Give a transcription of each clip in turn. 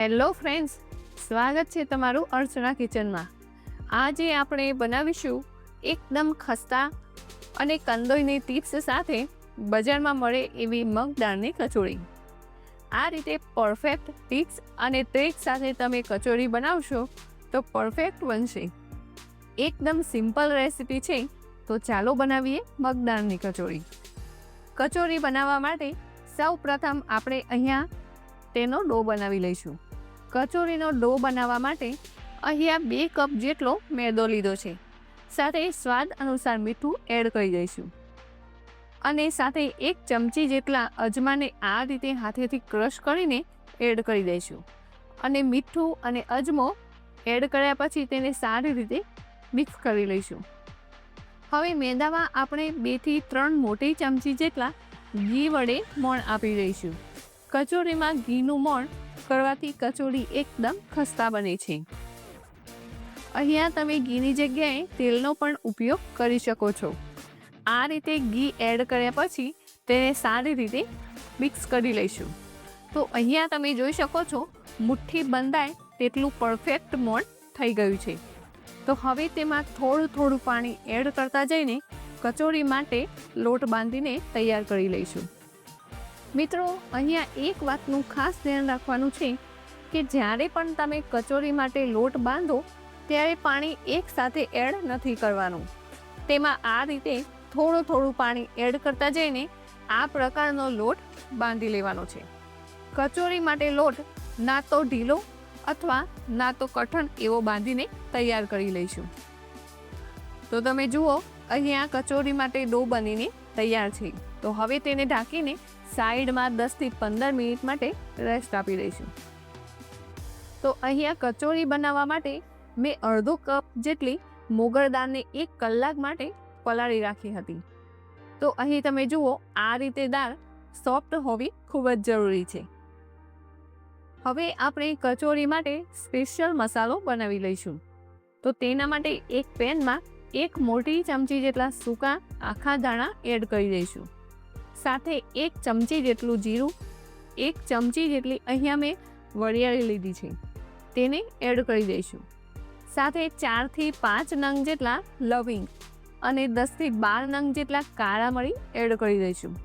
Hello friends સ્વાગત છે તમારું અર્ચના કિચનમાં. આજે આપણે બનાવીશું એકદમ ખસ્તા અને કંદોઈની ટિપ્સ સાથે બજારમાં મળે એવી મગદાળની કચોરી. આ રીતે પરફેક્ટ ટીપ્સ અને ટ્રેક સાથે તમે કચોરી બનાવશો તો પરફેક્ટ બનશે. એકદમ સિમ્પલ રેસિપી છે, તો ચાલો બનાવીએ મગદાળની કચોરી. કચોરી બનાવવા માટે સૌ પ્રથમ આપણે અહીંયા તેનો ડો બનાવી લઈશું. કચોરીનો ડો બનાવવા માટે અહીંયા બે કપ જેટલો મેદો લીધો છે. સાથે સ્વાદ અનુસાર મીઠું એડ કરી દઈશું. અને સાથે એક ચમચી જેટલા અજમાને આ રીતે હાથેથી ક્રશ કરીને એડ કરી દઈશું. અને મીઠું અને અજમો એડ કર્યા પછી તેને સારી રીતે મિક્સ કરી લઈશું. હવે મેદામાં આપણે બેથી ત્રણ મોટી ચમચી જેટલા ઘી વડે મોણ આપી દઈશું. કચોરીમાં ઘીનું મોણ કરવાથી કચોરી એકદમ ખસ્તા બને છે. અહીંયા તમે ઘીની જગ્યાએ તેલનો પણ ઉપયોગ કરી શકો છો. આ રીતે ઘી એડ કર્યા પછી તેને સારી રીતે મિક્સ કરી લઈશું. તો અહીંયા તમે જોઈ શકો છો, મુઠ્ઠી બંધાય તેટલું પરફેક્ટ મોણ થઈ ગયું છે. તો હવે તેમાં થોડું થોડું પાણી એડ કરતા જઈને કચોરી માટે લોટ બાંધીને તૈયાર કરી લઈશું. મિત્રો, અહીંયા એક વાતનું ખાસ ધ્યાન રાખવાનું છે કે જ્યારે પણ તમે કચોરી માટે લોટ બાંધો, ત્યારે પાણી એકસાથે એડ નથી કરવાનું. તેમાં આ રીતે થોડું થોડું પાણી એડ કરતા જઈને આ પ્રકારનો લોટ બાંધી લેવાનો છે. કચોરી માટે લોટ ના તો ઢીલો અથવા ના તો કઠણ એવો બાંધીને તૈયાર કરી લઈશું. તો તમે જુઓ, અહીંયા કચોરી માટે ડો બનીને તૈયાર છે. તો હવે તેને ઢાંકીને સાઈડમાં દસથી પંદર મિનિટ માટે રેસ્ટ આપી દઈશું. તો અહીંયા કચોરી બનાવવા માટે મેં અડધો કપ જેટલી મોગર દાળને એક કલાક માટે પલાળી રાખી હતી. તો અહીં તમે જુઓ, આ રીતે દાળ સોફ્ટ હોવી ખૂબ જ જરૂરી છે. હવે આપણે કચોરી માટે સ્પેશિયલ મસાલો બનાવી લઈશું. તો તેના માટે એક પેનમાં એક મોટી ચમચી જેટલા સૂકા આખા દાણા એડ કરી દઈશું. સાથે એક ચમચી જેટલું જીરું, એક ચમચી જેટલી અહીંયા મેં વરિયાળી લીધી છે. તેને એડ કરી દઈશું. સાથે ચારથી પાંચ નંગ જેટલા લવિંગ અને દસથી બાર નંગ જેટલા કાળા મરી એડ કરી દઈશું.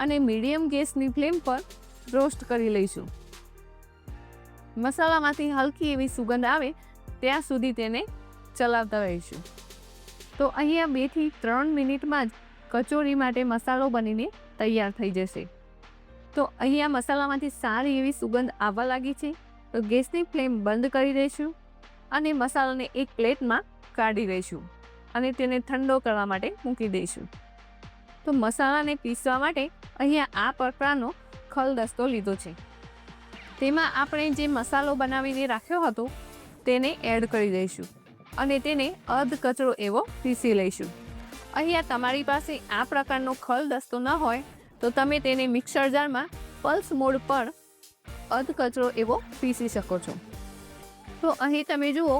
અને મીડિયમ ગેસની ફ્લેમ પર રોસ્ટ કરી લઈશું. મસાલામાંથી હલકી એવી સુગંધ આવે ત્યાં સુધી તેને ચલાવતા રહીશું. તો અહીંયા બેથી ત્રણ મિનિટમાં જ કચોરી માટે મસાલો બનીને તૈયાર થઈ જશે. તો અહીંયા મસાલામાંથી સારી એવી સુગંધ આવવા લાગી છે. તો ગેસની ફ્લેમ બંધ કરી દઈશું અને મસાલાને એક પ્લેટમાં કાઢી દઈશું અને તેને ઠંડો કરવા માટે મૂકી દઈશું. તો મસાલાને પીસવા માટે અહીંયા આ પકડાનો ખલ દસ્તો લીધો છે. તેમાં આપણે જે મસાલો બનાવીને રાખ્યો હતો તેને એડ કરી દઈશું અને તેને અર્ધ કચરો એવો પીસી લઈશું. અહીંયા તમારી પાસે આ પ્રકારનો ખલ દસ્તો ન હોય, તો તમે તેને મિક્સર જારમાં પલ્સ મોડ પર અધ કચરો એવો પીસી શકો છો. તો અહીં તમે જુઓ,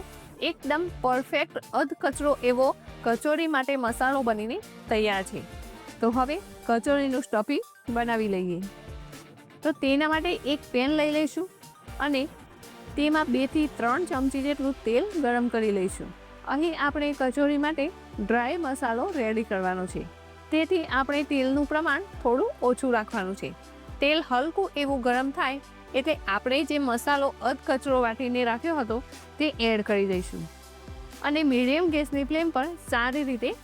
એકદમ પરફેક્ટ અધ કચરો એવો કચોરી માટે મસાલો બનીને તૈયાર છે. તો હવે કચોરીનું સ્ટફિંગ બનાવી લઈએ. તો તેના માટે એક પેન લઈ લઈશું અને તેમાં બેથી ત્રણ ચમચી જેટલું તેલ ગરમ કરી લઈશું. અહીં આપણે કચોરી માટે ડ્રાય મસાલો રેડી કરવાનો છે. તેથી આપણે તેલનું પ્રમાણ થોડું ઓછું રાખવાનું છે. તેલ હલકું એવું ગરમ થાય એટલે આપણે જે મસાલો અધ કચરો વાટીને રાખ્યો હતો તે એડ કરી દઈશું. અને મીડિયમ ગેસની ફ્લેમ પર સારી રીતે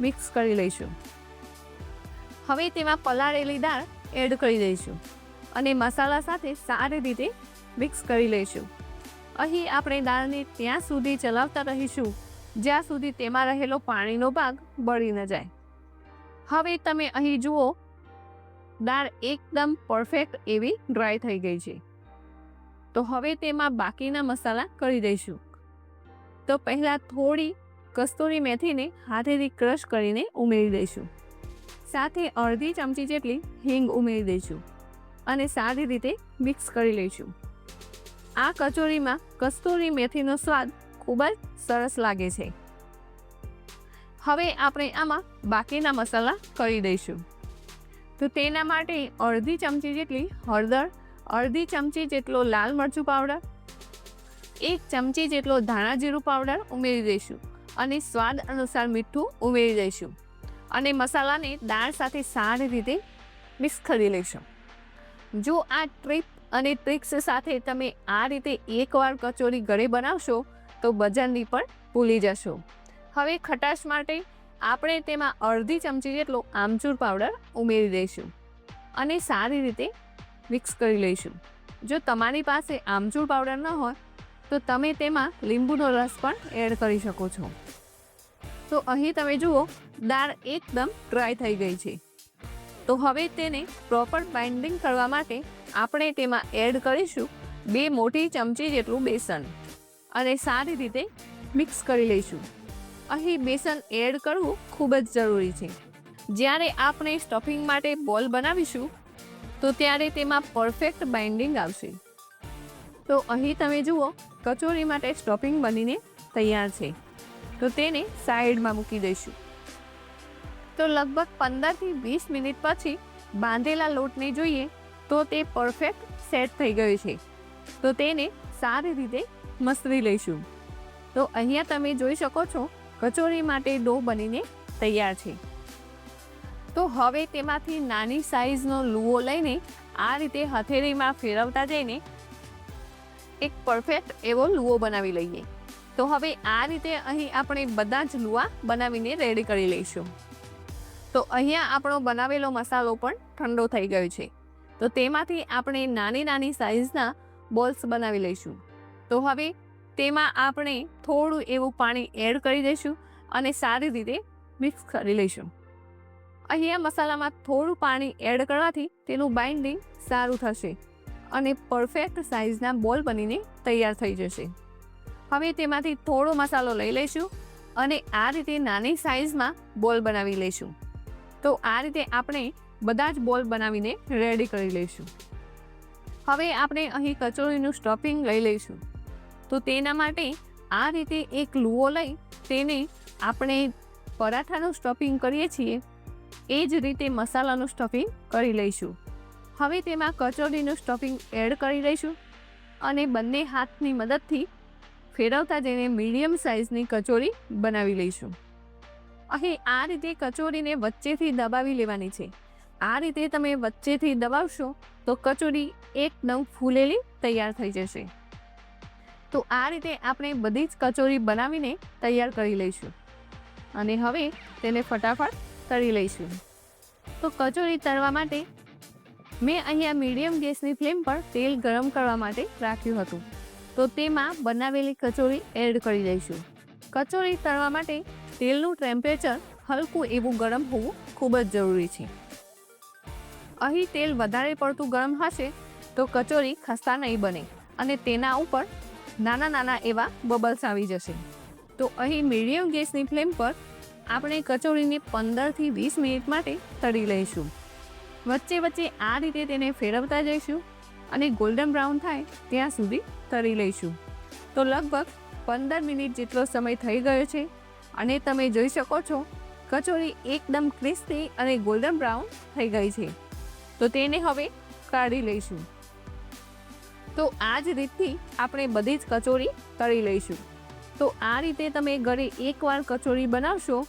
મિક્સ કરી લઈશું. હવે તેમાં પલાળેલી દાળ એડ કરી દઈશું અને મસાલા સાથે સારી રીતે મિક્સ કરી લઈશું. અહીં આપણે દાળને ત્યાં સુધી ચલાવતા રહીશું. જ્યાં સુધી તેમાં રહેલો પાણીનો ભાગ બળી ન જાય. હવે તમે અહીં જુઓ, દાળ એકદમ પરફેક્ટ એવી ડ્રાય થઈ ગઈ છે. તો હવે તેમાં બાકીના મસાલા કરી દઈશું. તો પહેલાં થોડી કસ્તુરી મેથીને હાથેથી ક્રશ કરીને ઉમેરી દઈશું. સાથે અડધી ચમચી જેટલી હિંગ ઉમેરી દઈશું અને સારી રીતે મિક્સ કરી લઈશું. આ કચોરીમાં કસ્તુરી મેથીનો સ્વાદ ખૂબ જ સરસ લાગે છે. હવે આપણે આમાં બાકીના મસાલા કરી દઈશું. તો તેના માટે અડધી ચમચી જેટલી હળદર, અડધી ચમચી જેટલો લાલ મરચું પાવડર, એક ચમચી જેટલો ધાણા જીરું પાવડર ઉમેરી દઈશું અને સ્વાદ અનુસાર મીઠું ઉમેરી દઈશું અને મસાલાને દાળ સાથે સારી રીતે મિક્સ કરી લઈશું. જો આ ટ્રીપ અને ટ્રિક્સ સાથે તમે આ રીતે એકવાર કચોરી ઘરે બનાવશો તો બજારની પણ ભૂલી જશો. હવે ખટાશ માટે આપણે તેમાં અડધી ચમચી જેટલો આમચૂર પાવડર ઉમેરી દઈશું અને સારી રીતે મિક્સ કરી લઈશું. જો તમારી પાસે આમચૂર પાવડર ન હોય, તો તમે તેમાં લીંબુનો રસ પણ એડ કરી શકો છો. તો અહીં તમે જુઓ, દાળ એકદમ ડ્રાય થઈ ગઈ છે. તો હવે તેને પ્રોપર બાઇન્ડિંગ કરવા માટે આપણે તેમાં એડ કરીશું બે મોટી ચમચી જેટલું બેસન. અને સારી રીતે મિક્સ કરી લઈશું. અહીં બેસન એડ કરવું ખૂબ જ જરૂરી છે. જ્યારે આપણે સ્ટફિંગ માટે બોલ બનાવીશું, તો ત્યારે તેમાં પરફેક્ટ બાઇન્ડિંગ આવશે. તો અહીં તમે જુઓ, કચોરી માટે સ્ટફિંગ બનીને તૈયાર છે. તો તેને સાઈડમાં મૂકી દઈશું. તો લગભગ પંદરથી વીસ મિનિટ પછી બાંધેલા લોટને જોઈએ, તો તે પરફેક્ટ સેટ થઈ ગયું છે. તો તેને સારી રીતે મસળી લઈશું. તો અહીંયા તમે જોઈ શકો છો, કચોરી માટે ડો બનીને તૈયાર છે. તો હવે તેમાંથી નાની સાઈઝનો લુઓ લઈને આ રીતે હથેળીમાં ફેરવતા જઈને એક પરફેક્ટ એવો લુઓ બનાવી લઈએ. તો હવે આ રીતે અહીં આપણે બધા જ લુઆ બનાવીને રેડી કરી લઈશું. તો અહીંયા આપણો બનાવેલો મસાલો પણ ઠંડો થઈ ગયો છે. તો તેમાંથી આપણે નાની નાની સાઈઝના બોલ્સ બનાવી લઈશું. તો હવે તેમાં આપણે થોડું એવું પાણી એડ કરી દઈશું અને સારી રીતે મિક્સ કરી લઈશું. અહીંયા મસાલામાં થોડું પાણી એડ કરવાથી તેનું બાઇન્ડિંગ સારું થશે અને પરફેક્ટ સાઇઝના બોલ બનીને તૈયાર થઈ જશે. હવે તેમાંથી થોડો મસાલો લઈ લઈશું અને આ રીતે નાની સાઇઝમાં બોલ બનાવી લઈશું. તો આ રીતે આપણે બધા જ બોલ બનાવીને રેડી કરી લઈશું. હવે આપણે અહીં કચોરીનું સ્ટફિંગ લઈ લઈશું. તો તેના માટે આ રીતે એક લૂવો લઈ તેને આપણે પરાઠાનું સ્ટફિંગ કરીએ છીએ. એ જ રીતે મસાલાનું સ્ટફિંગ કરી લઈશું. હવે તેમાં કચોરીનું સ્ટફિંગ એડ કરી લઈશું અને બંને હાથની મદદથી ફેરવતા જઈને મીડિયમ સાઇઝની કચોરી બનાવી લઈશું. અહીં આ રીતે કચોરીને વચ્ચેથી દબાવી લેવાની છે. આ રીતે તમે વચ્ચેથી દબાવશો તો કચોરી એકદમ ફૂલેલી તૈયાર થઈ જશે. તો આ રીતે આપણે બધી જ કચોરી બનાવીને તૈયાર કરી લઈશું. અને હવે તેને ફટાફટ તળી લઈશું. તો કચોરી તળવા માટે મેં અહીંયા મીડિયમ ગેસની ફ્લેમ પર તેલ ગરમ કરવા માટે રાખ્યું હતું. તો તેમાં બનાવેલી કચોરી એડ કરી દઈશું કચોરી તળવા માટે તેલનું ટેમ્પરેચર હલકું એવું ગરમ હોવું ખૂબ જ જરૂરી છે. અહીં તેલ વધારે પડતું ગરમ હશે તો કચોરી ખસ્તા નહીં બને અને તેના ઉપર નાના નાના એવા બબલ્સ આવી જશે. તો અહીં મીડિયમ ગેસની ફ્લેમ પર આપણે કચોરીને પંદરથી વીસ મિનિટ માટે તળી લઈશું. વચ્ચે વચ્ચે આ રીતે તેને ફેરવતા જઈશું અને ગોલ્ડન બ્રાઉન થાય ત્યાં સુધી તળી લઈશું. તો લગભગ પંદર મિનિટ જેટલો સમય થઈ ગયો છે અને તમે જોઈ શકો છો કચોરી એકદમ ક્રિસ્પી અને ગોલ્ડન બ્રાઉન થઈ ગઈ છે. તો તેને હવે કાઢી લઈશું. તો આ જ રીતથી આપણે બધી જ કચોરી તળી લઈશું. તો આ રીતે તમે ઘરે એકવાર કચોરી બનાવશો,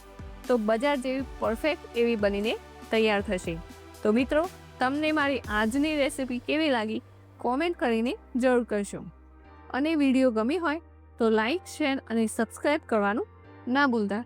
તો બજાર જેવી પરફેક્ટ એવી બનીને તૈયાર થશે. તો મિત્રો, તમને મારી આજની રેસિપી કેવી લાગી કોમેન્ટ કરીને જરૂર કરશો અને વીડિયો ગમી હોય તો લાઈક, શેર અને સબસ્ક્રાઈબ કરવાનું ના ભૂલતા.